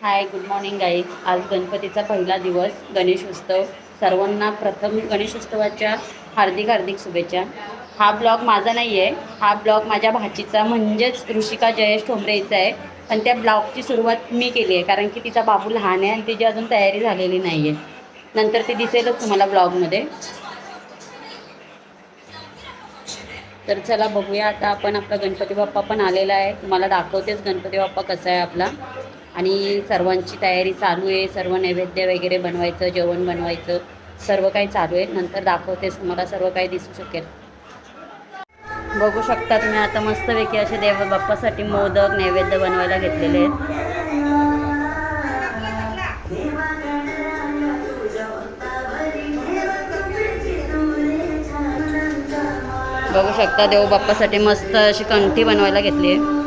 Hi good morning guys आज गणपतीचा पहिला दिवस गणेश उत्सव सर्वांना प्रथम गणेश उत्सवाच्या हार्दिक हार्दिक शुभेच्छा. हा ब्लॉग माझा नाही आहे हा ब्लॉग माझ्या भाचीचा म्हणजेच ऋषिका जयेश ठोंबरेचा आहे. पण त्या ब्लॉगची सुरुवात मी केली आहे कारण की तिचा बाबू लहान आहे आणि तिची अजून तयारी झालेली नाही आहे नंतर ती दिसेलच तुम्हाला ब्लॉगमध्ये. तर चला बघूया आता आपण आपला गणपती बाप्पा पण आलेला आहे. तुम्हाला दाखवतेच गणपती बाप्पा कसा आहे आपला. आणि सर्वांची तयारी चालू आहे. सर्व नैवेद्य वगैरे बनवायचं जेवण बनवायचं सर्व काही चालू आहे. नंतर दाखवतेच तुम्हाला सर्व काही दिसू शकेल. बघू शकता तुम्ही आता मस्तपैकी असे देव बाप्पासाठी मोदक नैवेद्य बनवायला घेतलेले आहेत. बघू शकता देव बाप्पासाठी मस्त अशी कंठी बनवायला घेतली आहे.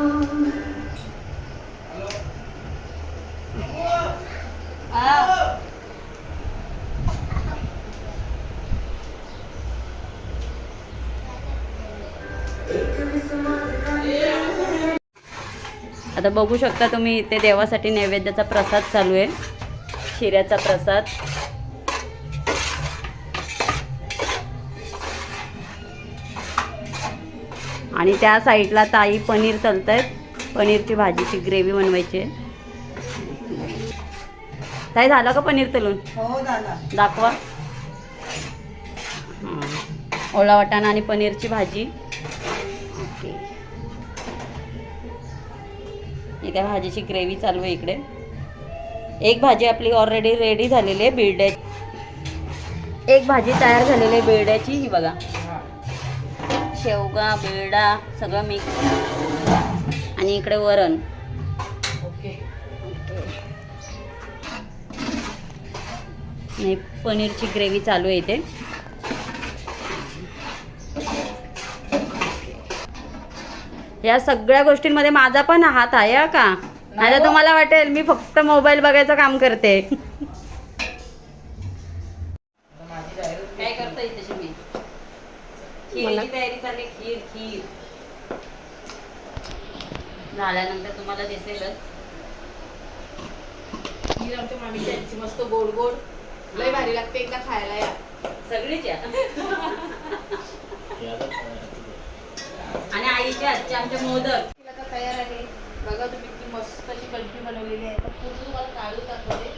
आता बघू शकता तुम्ही इथे देवासाठी नैवेद्याचा प्रसाद चालू आहे. शिऱ्याचा प्रसाद. आणि त्या साईडला ताई पनीर तलत आहेत पनीरची भाजीची ग्रेव्ही बनवायची आहे. ताई झालं का पनीर तलून? हो दाखवा. ओला वाटाणा आणि पनीरची भाजी. इथे भाजीची ग्रेव्ही चालू आहे इकडे. एक भाजी आपली ऑलरेडी रेडी झालेली आहे बिरड्याची एक भाजी तयार झालेली आहे बिरड्याची ही बघा. शेवगा बिरडा सगळं मिक्स आणि इकडे वरण. ओके. आणि पनीरची ग्रेव्ही चालू आहे इथे. या सगळ्या गोष्टींमध्ये माझा पण हात आहे हा का? नाही तर तुम्हाला वाटेल मी फक्त मोबाईल बघायचं काम करते. माझी तयारी काय करता इथे मी खीरची तयारी चालली खीर खीर. झाल्यानंतर तुम्हाला दिसेलच. खीर आमच्या मामीची आईची मस्त गोड गोड. लय भारी लागते एकदा खायला या. सगळीच या. आईच्या मोदक. तिला आता तयार आहे. बघा तुम्ही ती मस्त अशी कल्पी बनवलेली आहे. तर पूर्ण तुम्हाला काढू दाखवते.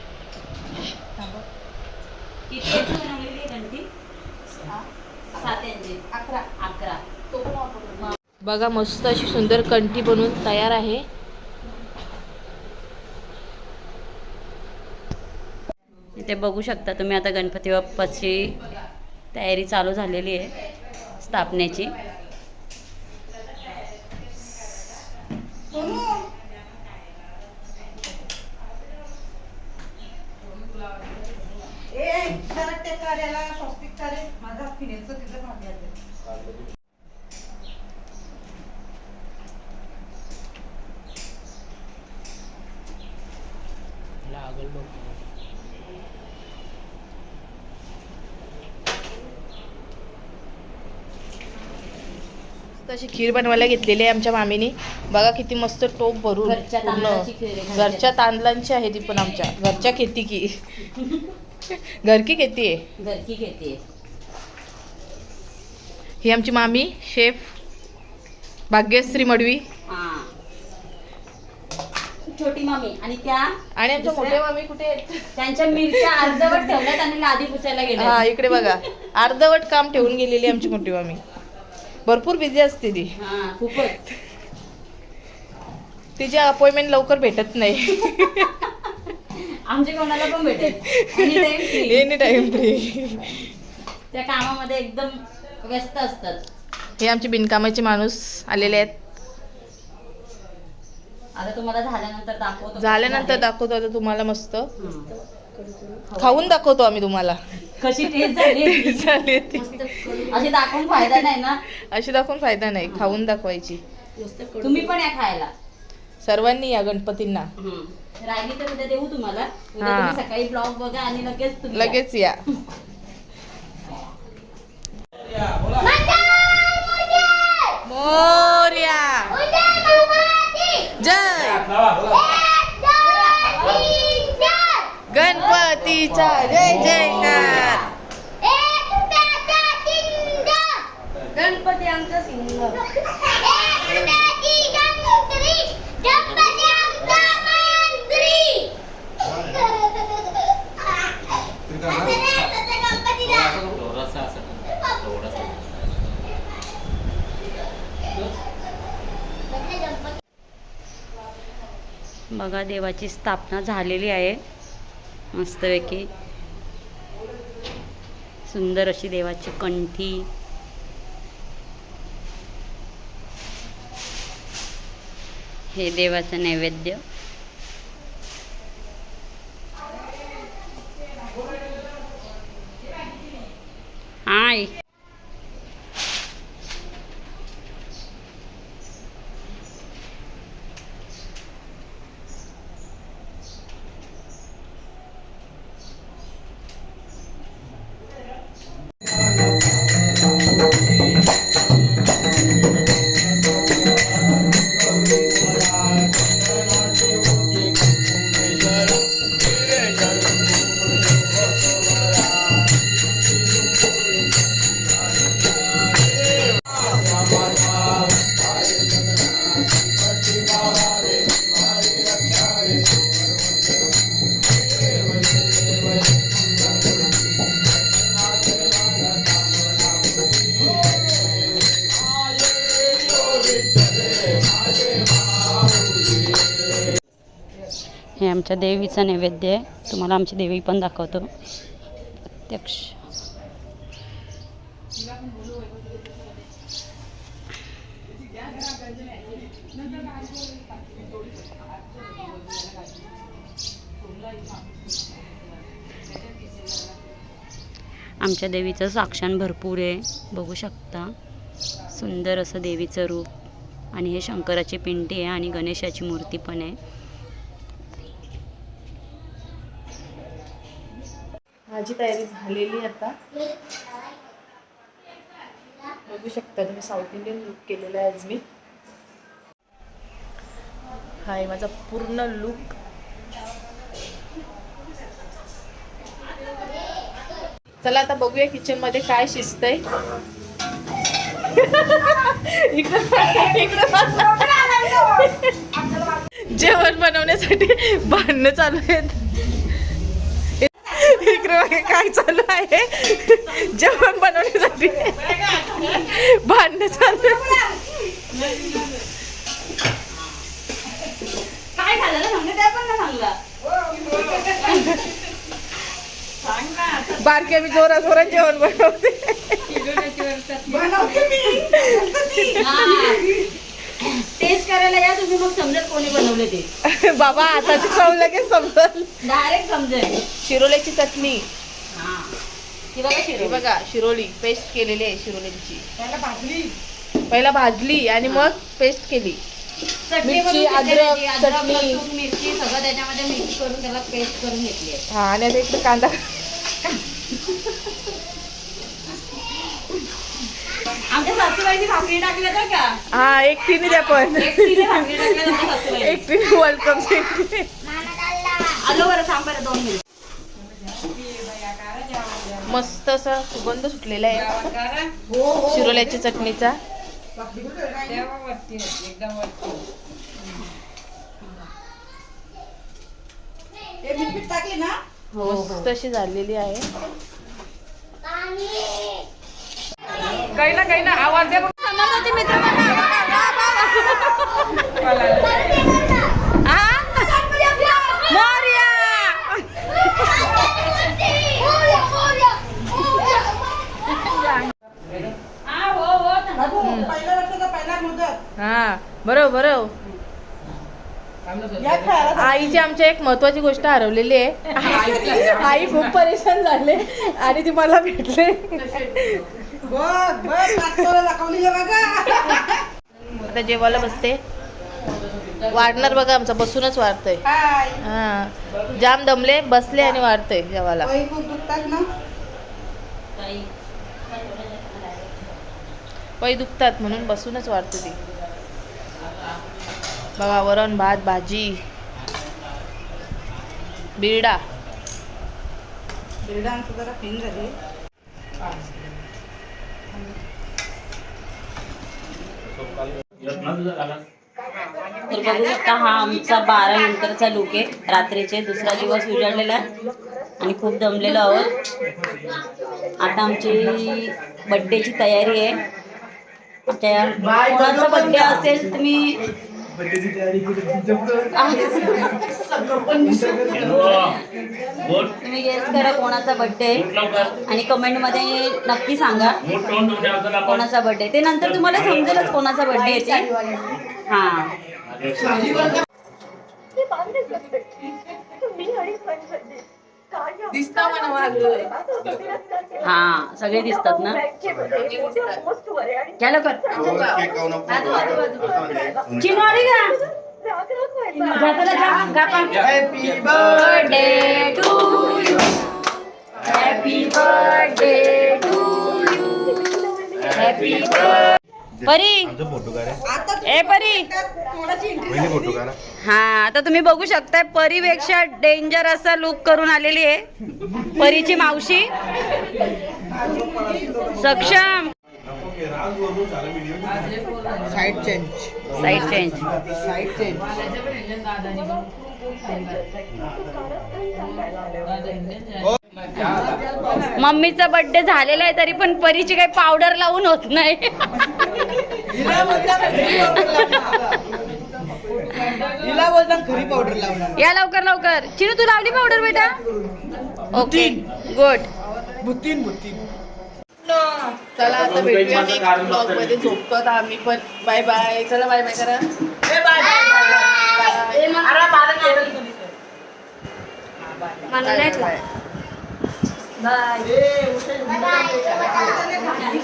किती बनवलेली आहे घंटी. सात यांची. अकरा. अकरा. तो पण वापरतो. बघा मस्त अशी सुंदर कंठी बनवून तयार आहे. इथे बघू शकता तुम्ही आता गणपती बाप्पाची तयारी चालू झालेली आहे स्थापनेची. अशी खीर बनवायला घेतलेली आहे आमच्या मामीने. बघा किती मस्त टोप भरून घरच्या पूर्ण. तांदळाची आहे, घरच्या. घरच्या तांदळांची आहे ती पण आमच्या. घरच्या खेती की. घर की खेती आहे. घरकी घेते ही आमची मामी शेफ भाग्यश्री मडवी. छोटी मामी आणि त्या आणि आमच्या दुसऱ्या- मामी कुठे आहेत? त्यांच्या मिरच्या अर्धवट ठेवल्यात आणि लादी पुसायला हा गेल्या इकडे बघा. अर्धवट काम ठेवून गेलेली आमची मोठी मामी. भरपूर बिझी असते ती. हा खूपच. तिची अपॉइंटमेंट लवकर भेटत नाही. आमच्या कोणाला पण भेटेल. Free. एनी टाइम फ्री त्या कामामध्ये एकदम व्यस्त असतात. हे आमचे बिनकामाचे माणूस आलेले आहेत. आता तुम्हाला झाल्यानंतर दाखवतो. झाल्यानंतर दाखवतो आता तुम्हाला मस्त. खाऊन दाखवतो आम्ही तुम्हाला. कशी टेस्ट झाली? झाली ती. मस्त अशी दाखवून फायदा नाही ना? अशी दाखवून फायदा नाही खाऊन दाखवायची. तुम्ही पण या खायला. सर्वांनी या गणपतींना. राहिली तर उद्या देऊ तुम्हाला. उद्या. तुम्ही सकाळी ब्लॉग बघा आणि लगेच तुम्ही. लगेच या. गणपतीचा जय जयकार गणपती आमचा सिंह थोडासा असं थोडासा बघा देवाची स्थापना झालेली आहे. मस्तपैकी सुंदर अशी देवाची कंठी. हे देवाचं नैवेद्य. आमच्या देवीचा नैवेद्य आहे. तुम्हाला आमची देवी पण दाखवतो. प्रत्यक्ष. आमच्या देवीचं साक्षण भरपूर आहे. बघू शकता. सुंदर असं देवीचं रूप. आणि हे शंकराची पिंटी आहे आणि गणेशाची मूर्ती पण आहे. माझी तयारी झालेली आता. बघू शकता तुम्ही साऊथ इंडियन लुक केलेला आहे आज मी. हा माझा पूर्ण लुक चला आता बघूया किचनमध्ये काय शिजतंय. इकडं जेवण बनवण्यासाठी भांडणं चालू आहेत. काय चालू आहे? जेवण बनवण्यासाठी. भांडणं चालू आहे. काय झालं सांगते त्या पण ना. सांगला बारक्या मी जोरा जोरात जेवण बनवते. टेस्ट करायला या तुम्ही मग समजेल कोणी बनवले ते. बाबा आताची चव लगेच समजल. डायरेक्ट समजेल. शिरोल्याची चटणी. बघा शिरो बघा शिरोली. पेस्ट केलेली आहे शिरोल्याची पहिला भाजली. आणि मग पेस्ट केली. चटणी मिरची, बनवून घेतली अद्रक, त्याची. अद्रक, चटणी. लसूण, मिरची सगळं त्याच्यामध्ये मिक्स करून त्याला पेस्ट करून घेतली आहे. हा आणि आता इकडे कांदा. आमच्या सासूबाईची भाकरी टाकल्या तर का? हा एकटीने द्या पण. एकटीने भाकरी टाकल्या आमच्या सासूबाई एकटीने वेलकम एकटीने आलो बरं थांब बरं दोन मिनिट. मस्त असा सुगंध सुटलेला आहे. हो हो शिरोल्याची चटणीचा हो हो. मस्त अशी झालेली आहे. काही ना काही ना आवाज द्या हा हो हो हा बरोबर बरोबर आईची आमच्या एक महत्वाची गोष्ट हरवलेली आहे. आई खूप परेशान झाले आणि ती मला भेटले. आता जेवायला बसते. वाढणार बघा आमचा बसूनच वाढतय. हा. जाम दमले बसले आणि वाढतय जेवायला. पै दुखतात म्हणून बसूनच वाढते ती. बघा वरण भात भाजी. बिरडा. तर बघू शकता हा आमचा बारा नंतरचा लुक आहे. रात्रीचे दुसरा दिवस उजाडलेला आहे. आणि खूप दमलेलो आहोत. आता आमची बड्डेची तयारी आहे. कोणाचा बड्डे असेल तुम्ही तुम्ही गेस करा कोणाचा बड्डे आणि कमेंटमध्ये नक्की सांगा. कोणाचा बर्थडे ते नंतर तुम्हाला समजेलच कोणाचा बर्थडे आहे ते. हा. दिसता मला. हा सगळे दिसतात ना घ्या लवकर चिनू आली का पण. Birthday to you. Happy birthday to you. Happy birthday. परी. ए परी. हा आता तुम्ही बघू शकताय परीपेक्षा डेंजर असा लुक करून आलेली आहे. परीची मावशी. सक्षम. Side change side change side change मम्मीचा बर्थडे झालेला आहे तरी पण परीची काही पावडर लावून होत नाही. या लवकर लवकर. चिनू तू लावली पावडर बेटा? ओके गुड बुतीन बुतीन चला आता भेटूया नेक्स्ट ब्लॉगमध्ये झोपतो आता आम्ही पण. बाय बाय चला बाय बाय करा. बाय मला नाही बाय 那一定是你